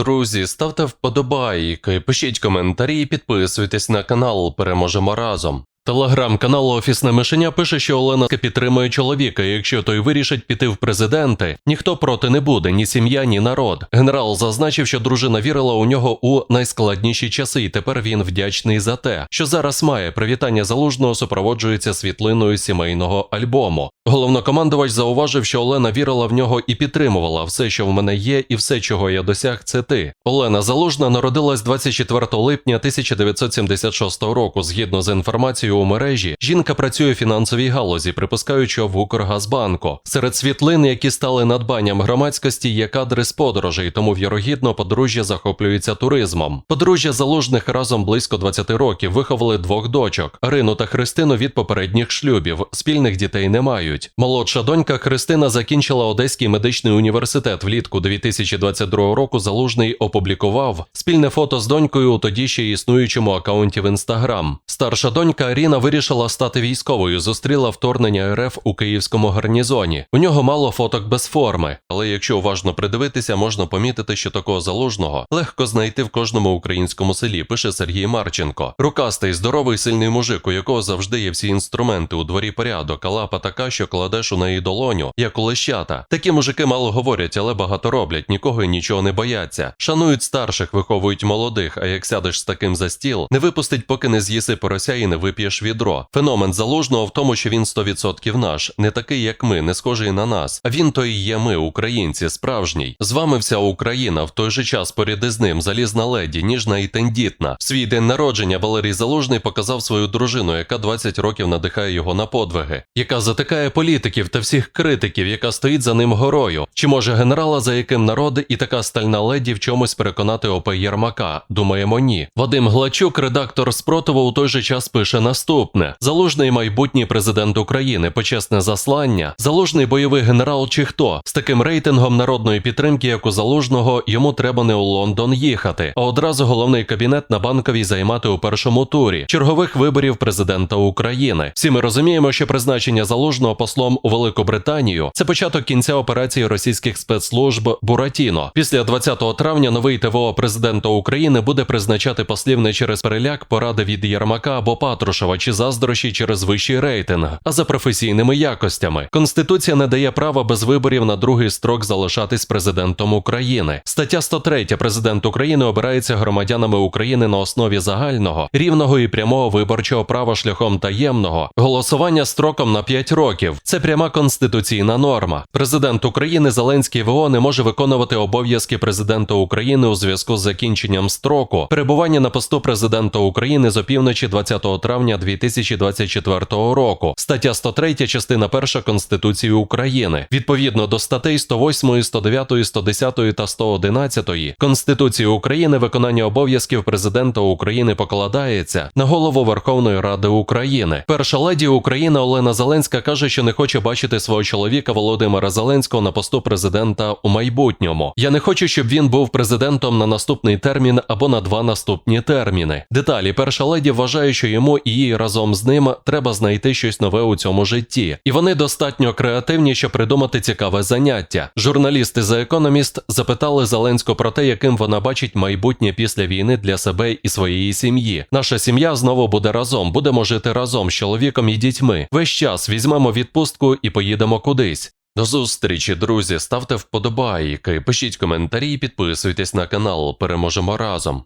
Друзі, ставте вподобайки, пишіть коментарі і підписуйтесь на канал. Переможемо разом. Телеграм-канал Офісне Мишеня пише, що Олена підтримує чоловіка. і Якщо той вирішить піти в президенти, ніхто проти не буде, ні сім'я, ні народ. Генерал зазначив, що дружина вірила у нього у найскладніші часи, і тепер він вдячний за те, що зараз має привітання залужного супроводжується світлиною сімейного альбому. Головнокомандувач зауважив, що Олена вірила в нього і підтримувала все, що в мене є, і все, чого я досяг, це ти. Олена Залужна народилась 24 липня 1976 року. Згідно з інформацією у мережі, жінка працює в фінансовій галузі, припускаючи в Укргазбанку. Серед світлин, які стали надбанням громадськості, є кадри з подорожей, тому вірогідно подружжя захоплюється туризмом. Подружжя залужних разом близько 20 років виховали двох дочок Арину та Христину від попередніх шлюбів. Спільних дітей не мають. Молодша донька Христина закінчила Одеський медичний університет влітку 2022 року. Залужний опублікував спільне фото з донькою у тоді ще існуючому акаунті в інстаграм. Старша донька Аріна вирішила стати військовою. Зустріла вторгнення РФ у київському гарнізоні. У нього мало фоток без форми, але якщо уважно придивитися, можна помітити, що такого залужного легко знайти в кожному українському селі. Пише Сергій Марченко. Рукастий, здоровий, сильний мужик, у якого завжди є всі інструменти у дворі порядок, а лапа така, що кладеш у неї долоню, як у лещата. Такі мужики мало говорять, але багато роблять, нікого і нічого не бояться. Шанують старших, виховують молодих. А як сядеш з таким за стіл, не випустить, поки не з'їси порося і не вип'єш відро. Феномен залужного в тому, що він 100% наш, не такий, як ми, не схожий на нас. А він то і є ми, українці, справжній. З вами вся Україна в той же час поряд із ним залізна леді, ніжна і тендітна. В свій день народження Валерій Залужний показав свою дружину, яка 20 років надихає його на подвиги, яка затикає політиків та всіх критиків, яка стоїть за ним горою. Чи може генерала, за яким народ і така стальна леді в чомусь переконати ОП Єрмака? Думаємо, ні. Вадим Глачук, редактор спротиву, у той же час пише наступне: залужний майбутній президент України, почесне заслання, залужний бойовий генерал чи хто з таким рейтингом народної підтримки, як у залужного, йому треба не у Лондон їхати, а одразу головний кабінет на банковій займати у першому турі чергових виборів президента України. Всі ми розуміємо, що призначення залужного послом у Велику Британію це початок кінця операції російських спецслужб Буратіно. Після 20 травня новий ТВО президента України буде призначати послів не через переляк, поради від Єрмака або Патрушева чи заздрощі через вищий рейтинг, а за професійними якостями. Конституція не дає права без виборів на другий строк залишатись президентом України. Стаття 103. Президент України обирається громадянами України на основі загального, рівного і прямого виборчого права шляхом таємного голосування строком на 5 років. Це пряма конституційна норма. Президент України Зеленський ВО не може виконувати обов'язки президента України у зв'язку з закінченням строку перебування на посту президента України з опівночі 20 травня 2024 року. Стаття 103, частина 1 Конституції України. Відповідно до статей 108, 109, 110 та 111 Конституції України виконання обов'язків президента України покладається на голову Верховної Ради України. Перша леді України Олена Зеленська каже, що не хоче бачити свого чоловіка Володимира Зеленського на посту президента у майбутньому. Я не хочу, щоб він був президентом на наступний термін або на два наступні терміни. Деталі перша леді вважає, що йому і їй разом з ним треба знайти щось нове у цьому житті, і вони достатньо креативні, щоб придумати цікаве заняття. Журналісти за економіст запитали Зеленську про те, яким вона бачить майбутнє після війни для себе і своєї сім'ї. Наша сім'я знову буде разом, будемо жити разом з чоловіком і дітьми. Весь час візьмемо відпустку і поїдемо кудись. До зустрічі, друзі. Ставте вподобайки, пишіть коментарі і підписуйтесь на канал. Переможемо разом.